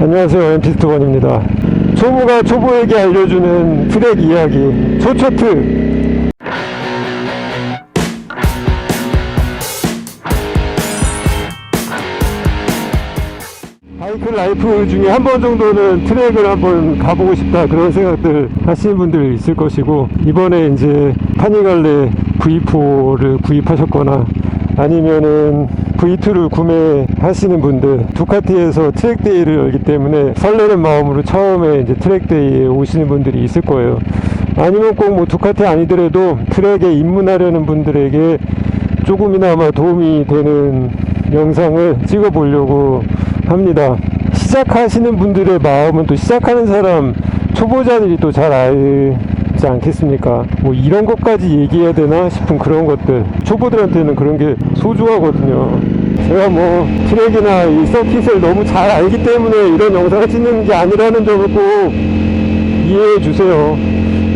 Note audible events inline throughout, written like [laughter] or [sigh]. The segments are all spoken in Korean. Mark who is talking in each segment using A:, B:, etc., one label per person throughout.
A: 안녕하세요 엠피스트원입니다. 초보가 초보에게 알려주는 트랙 이야기 초초트. 바이크 라이프 중에 한 번 정도는 트랙을 한번 가보고 싶다 그런 생각들 하시는 분들 있을 것이고 이번에 이제 파니갈레 V4를 구입하셨거나 아니면은 V2를 구매하시는 분들 두카티에서 트랙데이를 열기 때문에 설레는 마음으로 처음에 이제 트랙데이에 오시는 분들이 있을 거예요 아니면 꼭 뭐 두카티 아니더라도 트랙에 입문하려는 분들에게 조금이나마 도움이 되는 영상을 찍어 보려고 합니다. 시작하시는 분들의 마음은 또 시작하는 사람 초보자들이 또 잘 알 지 않겠습니까? 뭐 이런 것까지 얘기해야 되나 싶은 그런 것들 초보들한테는 그런 게 소중하거든요. 제가 뭐 트랙이나 이 서킷을 너무 잘 알기 때문에 이런 영상을 찍는 게 아니라는 점을 꼭 이해해 주세요.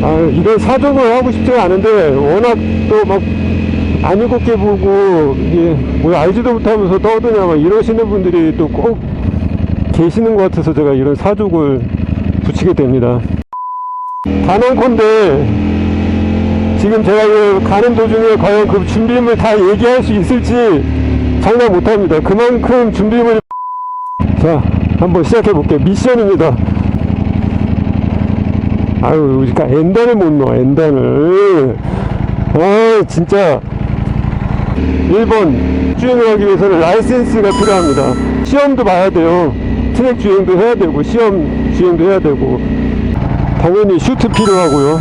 A: 아, 이런 사정을 하고 싶지가 않은데 워낙 또막 안 읽었게 보고 이게 뭐 알지도 못하면서 떠드냐 막 이러시는 분들이 또 꼭 계시는 것 같아서 제가 이런 사족을 붙이게 됩니다. 단언컨대 지금 제가 이 가는 도중에 과연 그 준비물 다 얘기할 수 있을지 장담 못합니다. 그만큼 준비물 자 한번 시작해 볼게요. 미션입니다. 아유 그러니까 엔단을 못 넣어 엔단을 아 진짜 1번 주행을 하기 위해서는 라이센스가 필요합니다. 시험도 봐야 돼요. 트랙 주행도 해야 되고 시험 주행도 해야 되고 당연히 슈트 필요하고요.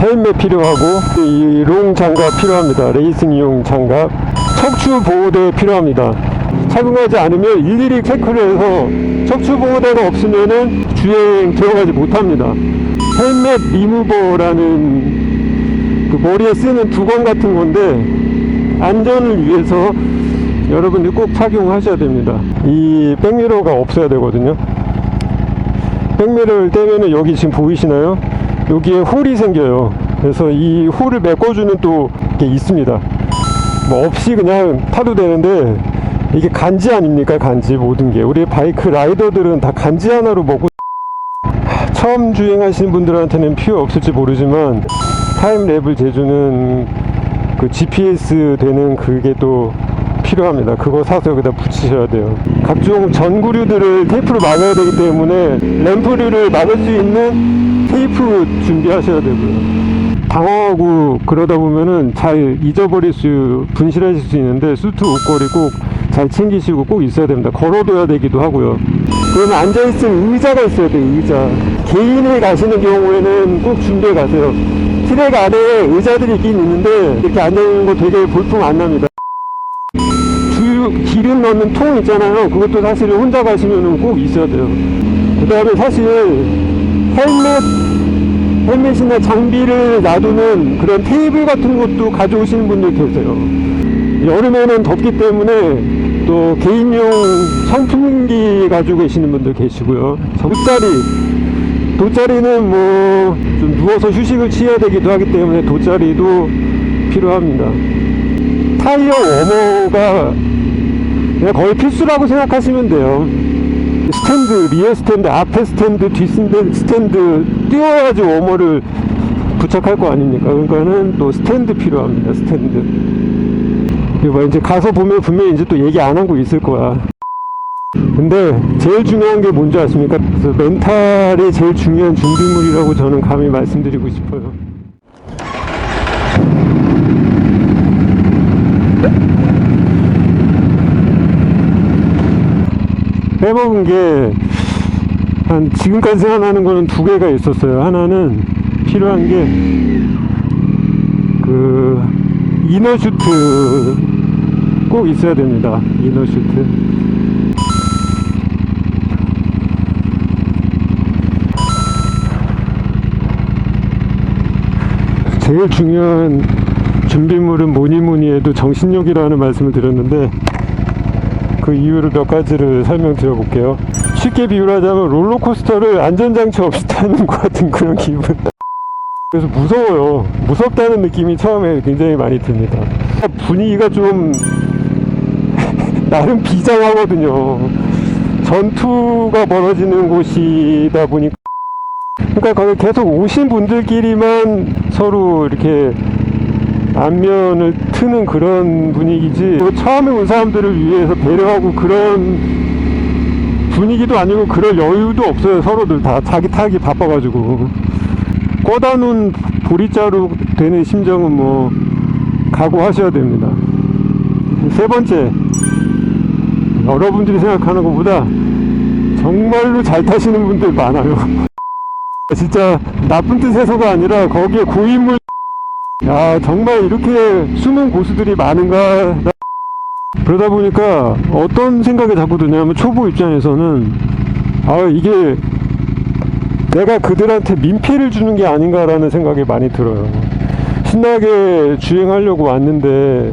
A: 헬멧 필요하고 이 롱 장갑 필요합니다. 레이싱용 장갑 척추 보호대 필요합니다. 착용하지 않으면 일일이 체크를 해서 척추 보호대가 없으면은 주행 들어가지 못합니다. 헬멧 리무버라는 그 머리에 쓰는 두건 같은 건데 안전을 위해서 여러분들 꼭 착용하셔야 됩니다. 이 백미러가 없어야 되거든요. 백미러를 떼면은 여기 지금 보이시나요? 여기에 홀이 생겨요. 그래서 이 홀을 메꿔주는 또 게 있습니다. 뭐 없이 그냥 타도 되는데 이게 간지 아닙니까? 간지 모든 게 우리 바이크 라이더들은 다 간지 하나로 먹고 [laughs] 처음 주행하시는 분들한테는 필요 없을지 모르지만 타임 랩을 재주는 그 GPS 되는 그게 또 필요합니다. 그거 사서 여기다 붙이셔야 돼요. 각종 전구류들을 테이프로 막아야 되기 때문에 램프류를 막을 수 있는 테이프 준비하셔야 되고요. 당황하고 그러다 보면은 잘 잊어버릴 수, 분실하실 수 있는데 수트 옷걸이 꼭 잘 챙기시고 꼭 있어야 됩니다. 걸어둬야 되기도 하고요. 그러면 앉아있을 의자가 있어야 돼요, 의자. 개인이 가시는 경우에는 꼭 준비해 가세요. 트랙 안에 의자들이 있긴 있는데 이렇게 앉아있는 거 되게 볼품 안 납니다. 주 기름 넣는 통 있잖아요. 그것도 사실 혼자 가시면 꼭 있어야 돼요. 그 다음에 사실 헬멧, 헬멧이나 장비를 놔두는 그런 테이블 같은 것도 가져오시는 분들 계세요. 여름에는 덥기 때문에 또 개인용 선풍기 가지고 계시는 분들 계시고요. 돗자리, 돗자리는 뭐 좀 누워서 휴식을 취해야 되기도 하기 때문에 돗자리도 필요합니다. 타이어 워머가 거의 필수라고 생각하시면 돼요. 스탠드, 리어 스탠드, 앞에 스탠드, 뒤 스탠드, 띄워야지 워머를 부착할 거 아닙니까? 그러니까는 또 스탠드 필요합니다. 스탠드. 이거 이제 가서 보면 분명히 이제 또 얘기 안 하고 있을 거야. 근데 제일 중요한 게 뭔지 아십니까? 멘탈이 제일 중요한 준비물이라고 저는 감히 말씀드리고 싶어요. 빼먹은 게 한 지금까지 생각나는 거는 두 개가 있었어요. 하나는 필요한 게 그 이너 슈트 꼭 있어야 됩니다. 이너 슈트. 제일 중요한 준비물은 뭐니 뭐니 해도 정신력이라는 말씀을 드렸는데 그 이유를 몇 가지를 설명드려 볼게요. 쉽게 비유하자면 롤러코스터를 안전장치 없이 [laughs] 타는 것 같은 그런 기분. 그래서 무서워요. 무섭다는 느낌이 처음에 굉장히 많이 듭니다. 분위기가 좀 [laughs] 나름 비장하거든요. 전투가 벌어지는 곳이다 보니까 그러니까 거기 계속 오신 분들끼리만 서로 이렇게 안면을 트는 그런 분위기지. 또 처음에 온 사람들을 위해서 배려하고 그런 분위기도 아니고 그럴 여유도 없어요. 서로들 다 자기 타기 바빠가지고. 놓은 보리자루 되는 심정은 뭐 각오하셔야 됩니다. 세 번째 여러분들이 생각하는 것보다 정말로 잘 타시는 분들 많아요. [laughs] 진짜 나쁜 뜻에서가 아니라 거기에 고인물 야 정말 이렇게 숨은 고수들이 많은가? 나- 그러다 보니까 어떤 생각이 자꾸 드냐면 초보 입장에서는 아 이게 내가 그들한테 민폐를 주는 게 아닌가라는 생각이 많이 들어요. 신나게 주행하려고 왔는데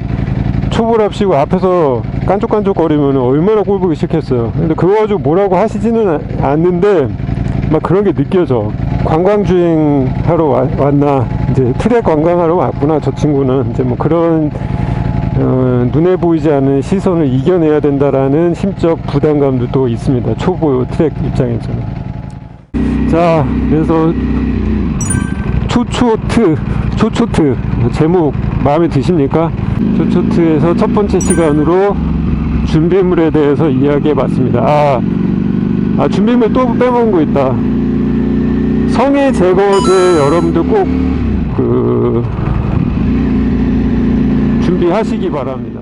A: 초보랍시고 앞에서 깐족깐족거리면 얼마나 꼴보기 싫겠어요. 근데 그거 가지고 뭐라고 하시지는 아- 않는데 막 그런 게 느껴져 관광주행 하러 와- 왔나? 이제 트랙 관광하러 왔구나 저 친구는. 이제 뭐 그런 어, 눈에 보이지 않는 시선을 이겨내야 된다라는 심적 부담감도 또 있습니다. 초보 트랙 입장에서는. 자 그래서 초초트 초초트 제목 마음에 드십니까? 초초트에서 첫 번째 시간으로 준비물에 대해서 이야기해 봤습니다. 아, 아 준비물 또 빼먹은 거 있다 성의 제거제 여러분들 꼭 그 준비하시기 바랍니다